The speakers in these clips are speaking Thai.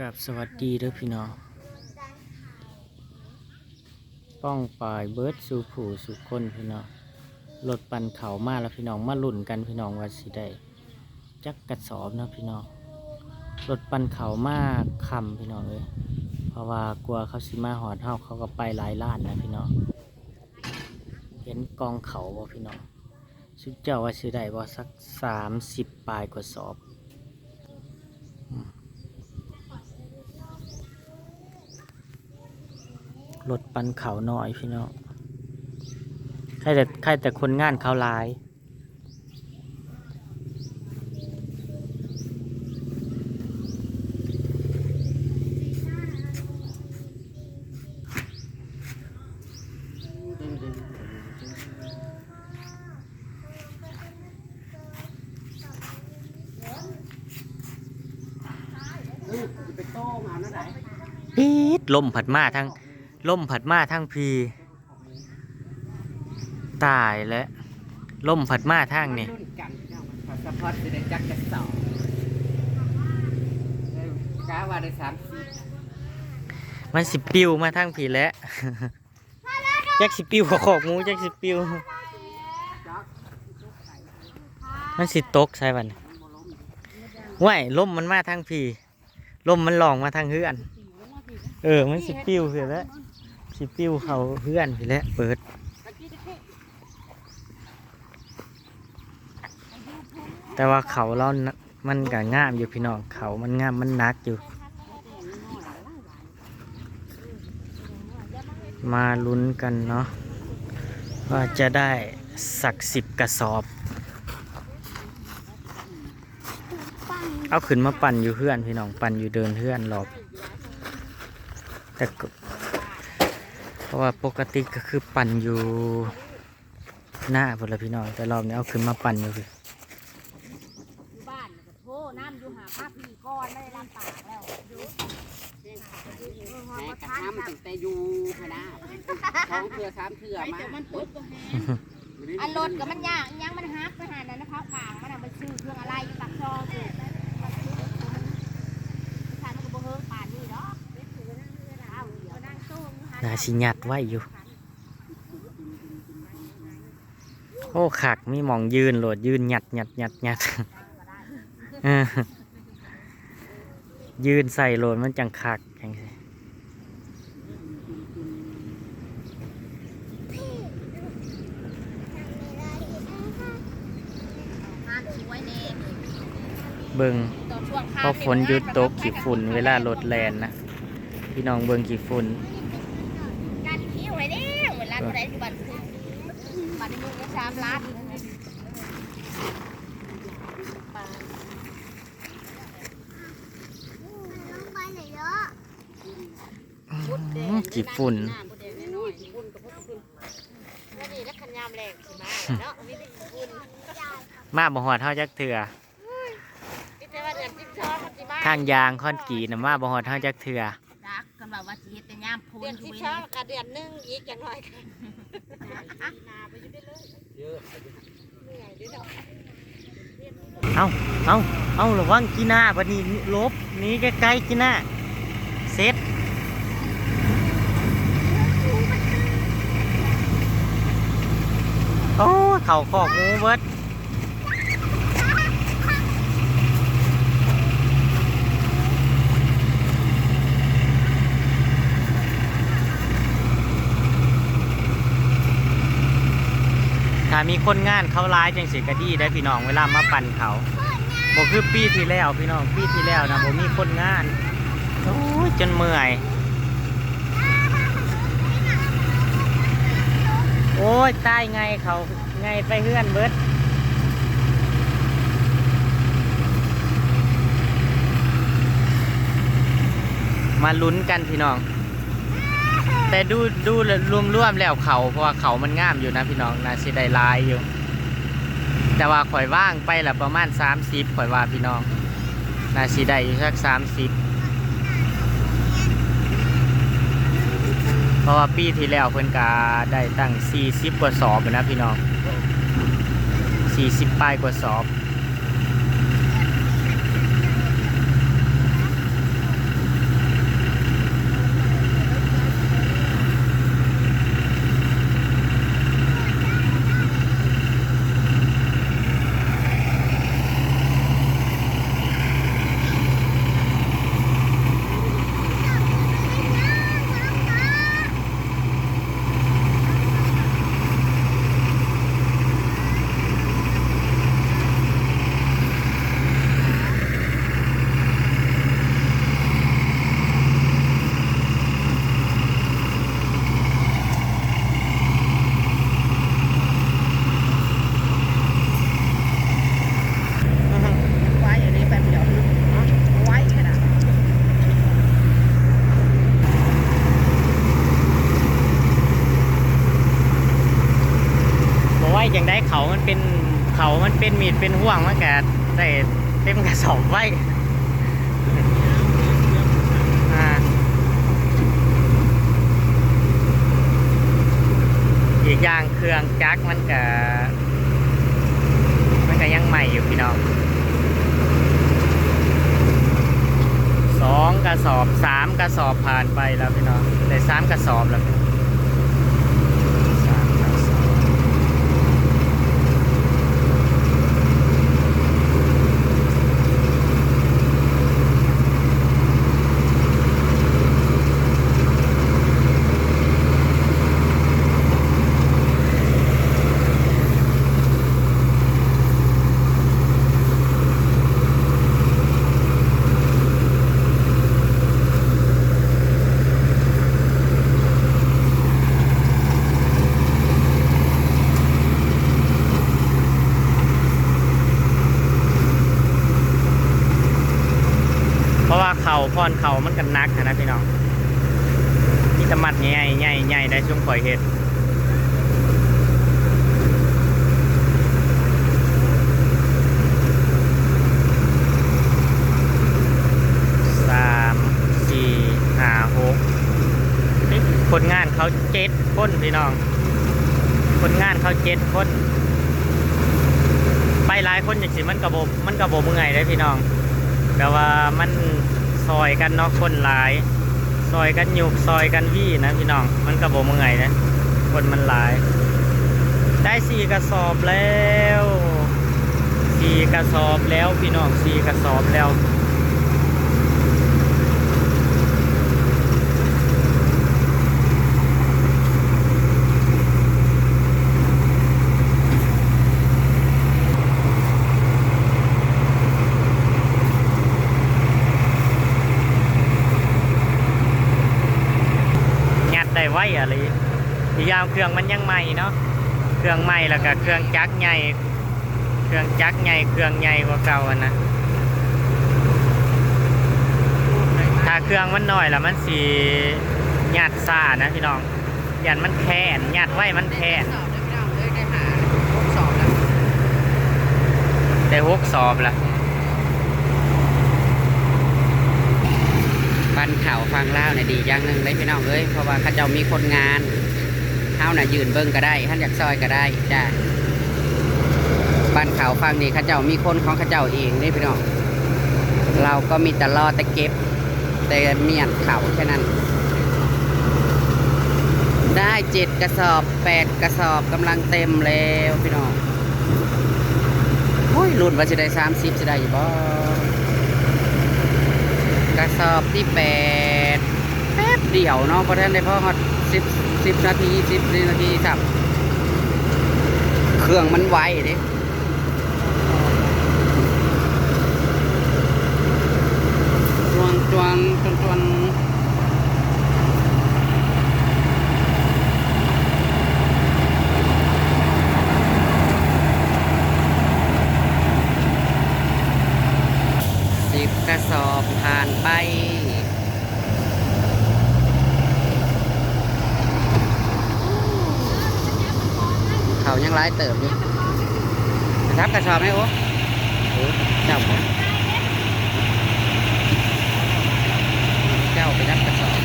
กับสวัสดีเด้อพี่น้อง ป้องปลายเบิร์ดสู่ผู้สู่คนพี่น้องรถปันเขามาแล้วพี่น้องมาลุ่นกันพี่น้องว่าสิได้จักกระสอบนะพี่น้องรถปันเขามาคำพี่น้องเลยเพราะว่ากลัวเขาสิมาหอดเฮาเขาก็ไปหลายล้านนะพี่น้องเห็นกองเขาบ่พี่น้องสุดเจ้าว่าสิได้บ่สักสามสิบปลายกว่าสอบ รถปันเขาหน่อยพี่น้องใครแต่ใครแต่คนงานเขาหลายไปโต้มาเมื่อไหร่ปี๊ดลมผัดมาทั้ง ลมผัดมาทั้งพีตายแล้วลมผัดมาทั้งนี่รุ่นกันเนาะมันสะพอดจะได้จักจะสองเออกาว่าได้สามสี่มันสิปิวมาทั้งพีแล้วจักสิปิวขอขอกหมูจักสิปิวมันสิตกใช่บันว่ายลมมันมาทั้งพีลมมันหลองมาทางเฮือน เออ มันสิปิวเสียแล้ว สิปิ้วเขาเฮือนไปแล้วเปิดแต่ว่าเขาเราน่ะมันก็งามอยู่พี่น้องเขามันงามมันนักอยู่ มาลุ้นกันเนาะว่าจะได้สักสิบกระสอบ เอาขึ้นมาปั่นอยู่เพื่อนพี่น้องปั่นอยู่เดินเพื่อนรอบแต่ ราะว่าปกติก็คือปั่นอยู่หน้าพนละพี่น้องแต่รอบนี้เอาขึ้นมาปั่นอยู่พี่อยู่บ้านน่ะก็โทรน้ำอยู่หาผ้าพี่ก้อนไม่ได้ลำปากแล้วอยู่เออฮอแม่ดกระบ่ทันทำตั้งแต่อยู่พะนะสองเถื่อสามเถื่อมามันตกก็แฮงอันรถก็มันยากอิหยังมันฮักไปหานั่นนะพักขางมันน่ะมันซื้อเครื่องอะไรอยู่ปากซองอยู่มันซื้อมันใช่มันก็บ่เฮิงป่านนี้ดอกเอาเดี๋ยวนั่งโต้งหั นนาชิยัดไว้อยู่ โอ้ขักมีมองยืนโหลดยืนหยัดหยัดหยัดหยัดยืนใส่โหลดมันจังคักจังสิงเบิงตอนช่วงพอฝนหยุดตกขี้ฝุ่นเวลารถแลนนะ พี่น้องเบิงขี้ฝุ่น การเที่ยวไว้แล้ว เวลาเท่าไหร่อยู่บ้านคุณบ้านนี้ก็สามล้านอื้อขี้ฝุ่นแล้วนี่แล้วขันยามแรงสิมาเนาะมีแต่คุณมาบ่หอดเท่าจักเถื่อคิดแต่ว่าเดือนสิบสองมันสิมาทางยางคอนกรีตนะมาบ่หอดเท่าจักเถื่อ อนสิบสอกับเดือนหนึ่งอีกอย่างน้อยค่ะเยอะเหนื่อยด้วยเนาะเอาเอาเอาระวังกีหน้าบัดนี้ลบนี้ใกล้ๆกีหน้าเซ็ตโอ้เข่าขอกงูเบิด ถ้ามีคนงานเขาร้ายจังสิกะดีได้พี่น้องเวลามาปั่นเขาบอกคือปีที่แล้วพี่น้องปีที่แล้วนะผมมีคนงานโอ้ยจนเมื่อย โอ้ยตายไงเขาไงไปเฮื่อนเบิดมาลุ้นกันพี่น้อง แต่ดูดูรวมๆแล้วเขาเพราะว่าเขามันงามอยู่นะพี่น้องนะสิได้ลายอยู่ แต่ว่าข่อยว่างไปละประมาณ30ข่อยว่าพี่น้องนาสิได้อยู่สัก30เพราะว่าปีที่แล้วเพิ่นก็ได้ตั้ง40กว่าสอบนะพี่น้อง40ป้ายกว่าสอบ เป็นเขามันเป็นมีดเป็นห่วงมันก็ได้เต็มกระ สอบไว้อ่าอีกอย่างเครื่องจักรมันก็มันก็ยังใหม่อยู่พี่น้องสองกระสอบสามกระสอบผ่านไปแล้วพี่น้องได้สามกระสอบแล้วสามกระสอบ เพราะว่าเข่าพอนเข่ามันกันนักอะนะพี่น้องนี่ตะมัดใหญ่ ใหญ่ใหญ่ได้ช่วงข่อยเห็ดสามสี่ห้าหกนี่คนงานเขาเจ็ดคนพี่น้อง คนงานเขาเจ็ดคนไปหลายคนอย่างสิมันกระบบมันกระบบมึงไงได้พี่น้อง แต่ว่ามันซอยกันเนาะคนหลาย ซอยกันยุกซอยกันวี่นะพี่น้องมันกระโบอกมึงไงนะคนมันหลาย ได้สี่กระสอบแล้วสี่กระสอบแล้วพี่น้องสี่กระสอบแล้ว ได้ไว้อะไรอีกอยางเครื่องมันยังใหม่เนาะเครื่องใหม่แล้วก็เครื่องจักรใหญ่เครื่องจักรใหญ่เครื่องใหญ่กว่าเก่าอะนะถ้าเครื่องมันน้อยแล้วมันสียัดซ่านะพี่น้องยันมันแค้นยัดไว้มันแค้นสอบได้พี่น้องเลยได้หาพวกสอบแล้วได้หกสอบละ ปันเข่าฟังเล่าเนี่ยดีอย่างหนึ่งเลยพี่น้องเอ้ยเพราะว่าเขาเจ้ามีคนงานเฮาน่ะยืนเบิ้งก็ได้ท่านอยากซอยก็ได้จ้าปันเข่าฟังนี่เขาเจ้ามีคนของเขาเจ้าเองนี่พี่น้องเราก็มีแต่รอแต่เก็บแต่เมียนเข่าแค่นั้น ได้เจ็ดกระสอบแปดกระสอบกำลังเต็มแล้วพี่น้องโอ้ยรุ่นว่าจะได้สามสิบจะได้อยู่บ่ กระสอบที่แปดแป๊บเดียวเนาะเพราะท่านได้พ่อฮอดสิบสิบนาทีสิบนาทีครับเครื่องมันไวเด้จวงจวงจวงจวง สิบกระสอบผ่านไป เขายังร้ายเติบอยู่ทับกระสอบไหมโอ้โอ้เจ้าผมเจ้าไปทับกระสอบ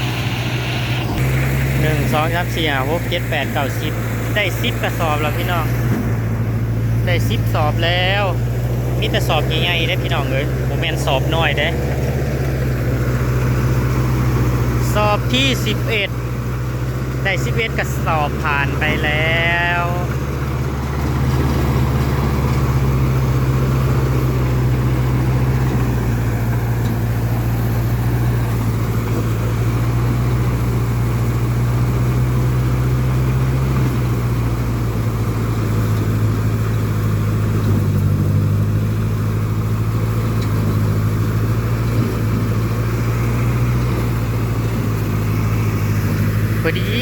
หนึ่งสองสามสี่ห้าหกเจ็ดแปดเก้าสิบได้สิบกระสอบแล้วพี่น้อง ได้สิบสอบแล้วมีแต่สอบใหญ่ๆได้พี่น้องเลยโมเมนสอบน้อยได้สอบที่สิบเอ็ดได้สิบเอ็ดกระสอบผ่านไปแล้ว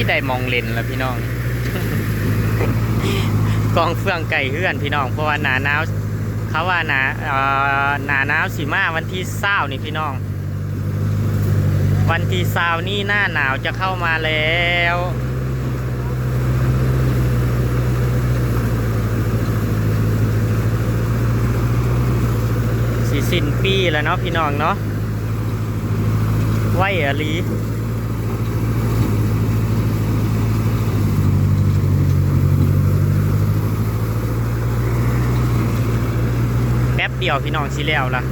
ได้มองเลนแล้วพี่น้อง กองเฟื่องไก่เฮื่อนพี่น้อง เพราะว่าหนาหนาวเขาว่าหนาหนาหนาวสีมาวันที่เศร้านี่พี่น้อง วันที่เศร้านี่หน้าหนาวจะเข้ามาแล้วสิสิ้นปีแล้วเนาะพี่น้องเนาะไว้อะลี เดียวพี่น้องสิแล้วล่ะ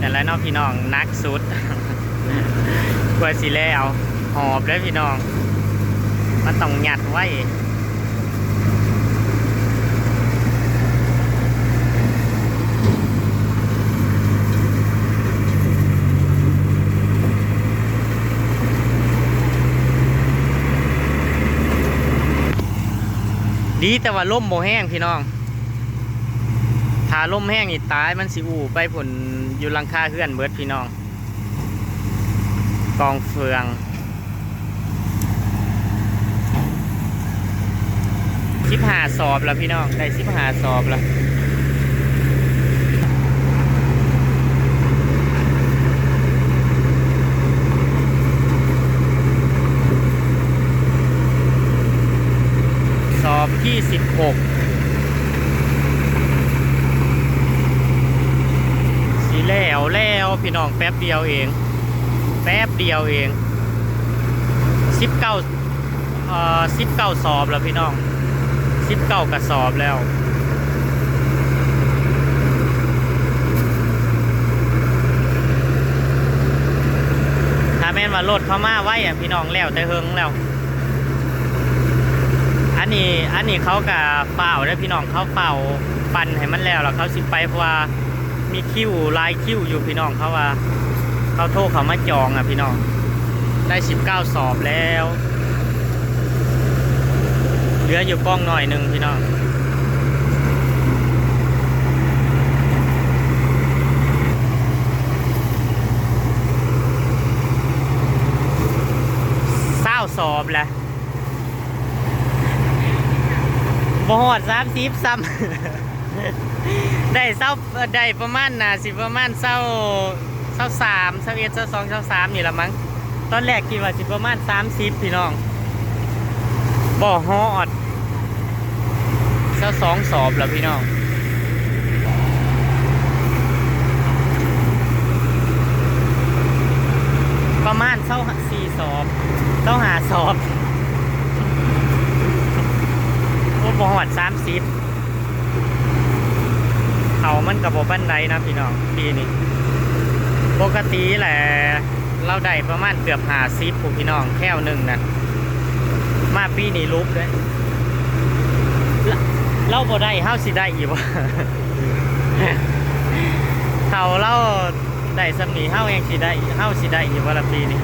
นั่นแหละเนาะพี่น้องนักสุดกว่าสิแล้วหอบเลยพี่น้อง มันต้องหยัดไว้ดีแต่ว่าล่มโมแห้งพี่น้อง ถ้าลมแห้งนี่ตายมันสิอู่ไปผลอยู่ลังคาเพื่อนเบิดพี่น้อง กองเฟืองสิบหาสอบแล้วพี่น้องได้สิบหาสอบแล้วสอบที่สิบหก สีแล้วแล้ว พี่น้องแป๊บเดียวเอง แป๊บเดียวเองสิบเก้าเอ่อสิบเก้าสอบแล้วพี่น้องสิบเก้ากระสอบแล้วถ้าแม่นว่ารถเข้ามาไว้อะพี่น้องแล้วแต่เฮิงแล้วอันนี้อันนี้เขากับเป่าแล้วพี่น้องเขาเป่าปั่นให้มันแล้วแล้วเขาสิไปเพราะว่า มีคิวลายคิวอยู่พี่น้องเขาว่าเขาโทรเขามาจองอะพี่น้อง ได้สิบเก้าสอบแล้ว เหลืออยู่กล้องหน่อยหนึ่งพี่น้องเศร้าสอบแหละบอดสามสิบซ้ำ ได้เศร้าได้ประมาณน่ะสิประมาณเศร้าเศร้าสามเศร้าเอ็ดเศร้าสองเศร้าสามนี่ละมั้งตอนแรกคิดว่าสิประมาณสามสิบพี่น้องบ่อฮอดเศร้าสองสอบแล้วพี่น้องประมาณเศร้าสี่สอบเศร้าหาสอบโอ้บ่อฮอดสามสิบ เขามันกับโบบันไดนะพี่น้องปีนี้ปกติแหละเราได้ประมาณเกือบหาซิปผู้พี่น้องแค่หนึ่งนะมาปีนี้ลุกเลยเราเราบ่ได้เฮาสิได้อีกวะเขาเราได้สำนีเฮายังสิได้เฮาสิได้อีกวันละปีนี้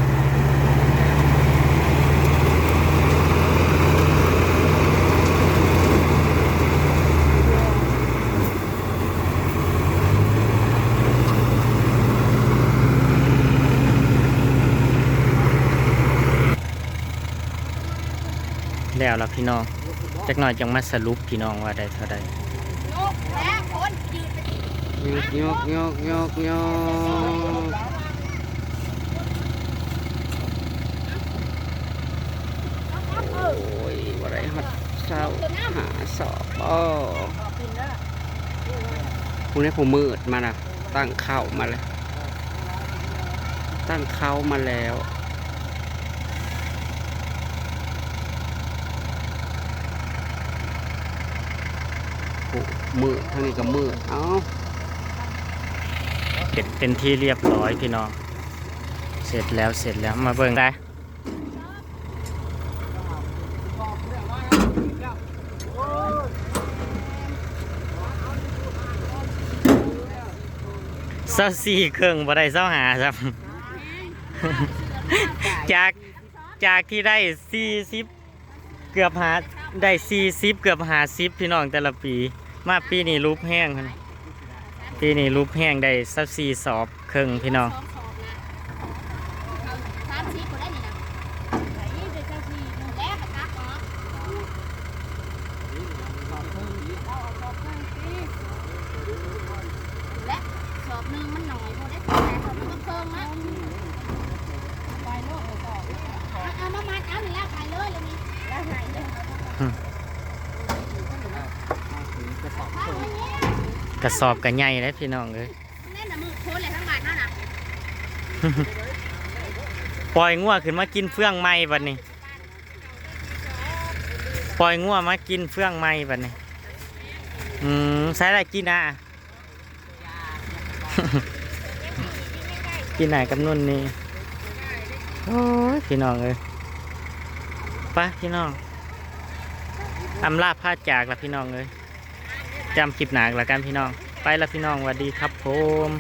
แล้วล่ะพี่น้องจักหน่อยจังมาสรุปพี่น้องว่าได้เท่าใดลูกและคนยืนยกยกยกยกยกโอ้ยว่าไรฮอดเช้าหาสอบบ่คุณให้ผมมืดมานะตั้งเข้ามาเลยตั้งเข้ามาแล้ว มือทางนี้ก็มือเอาเก็บเป็นที่เรียบร้อยพี่น้อง เสร็จแล้วเสร็จแล้วมาเบิ่งได้เศ้าสี่เครื่องบ่ได้เศร้าหาครับ จากจากที่ได้สี่สิบเกือบหาได้สี่สิบเกือบหาสิบพี่น้องแต่ละปี มาปีนี้รูปแห้งครับปีนี้รูปแห้งได้สักสี่สอบเครื่องพี่น้องและสอบหนึ่งมันหน่อยพอได้แต่สอบหนึ่งก็เพิ่มนะไปโลกเอาเอามามัดเอาหนึ่งแล้วขายเลยเลยนี่แล้วขายเลย เอาเลยเนี่ยกระสอบกันใหญ่เลยพี่น้องเลยแน่นนะมือโค้ดเลยทั้งบาทเท่าน่ะปล่อยงัวขึ้นมากินเฟื่องไม้บัดนี้ ปล่อยงัวมากินเฟื่องไม้บัดนี้ อืมใช้อะไรกินอะ กินไหนกับนุ่นนี่ โอ้ยพี่น้องเลยไปพี่น้องอำลาพาจากละพี่น้องเลย จำคลิปหนักละกันพี่น้อง ไปละพี่น้องสวัสดีครับผม